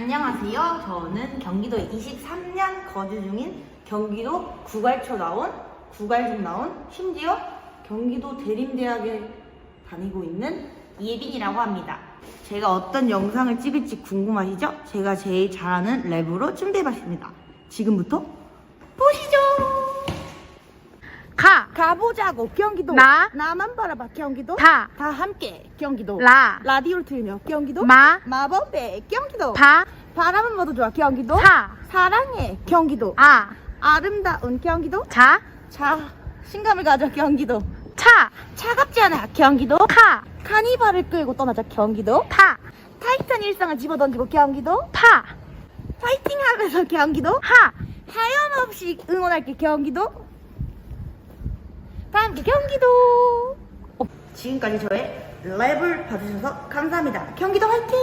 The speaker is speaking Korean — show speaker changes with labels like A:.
A: 안녕하세요. 저는 경기도에 23년 거주 중인 경기도 구갈초 나온, 구갈중 나온, 심지어 경기도 대림대학에 다니고 있는 이예빈이라고 합니다. 제가 어떤 영상을 찍을지 궁금하시죠? 제가 제일 잘하는 랩으로 준비해봤습니다. 지금부터
B: 가,
A: 가보자고. 경기도.
B: 나.
A: 나만 바라봐. 경기도?
B: 다.
A: 다 함께. 경기도.
B: 라,
A: 라디오를 틀며 경기도?
B: 마,
A: 마법의 경기도.
B: 바,
A: 바람은 모두 좋아. 경기도?
B: 사,
A: 사랑해. 경기도.
B: 아,
A: 아름다운 경기도?
B: 자,
A: 자. 신감을 가져. 경기도.
B: 차,
A: 차갑지 않아. 경기도?
B: 카,
A: 카니발을 끌고 떠나자. 경기도?
B: 타,
A: 타이탄 일상을 집어던지고 경기도?
B: 파,
A: 파이팅하면서 경기도?
B: 하,
A: 하염없이 응원할게. 경기도 다 함께 경기도. 어, 지금까지 저의 랩을 봐주셔서 감사합니다. 경기도 화이팅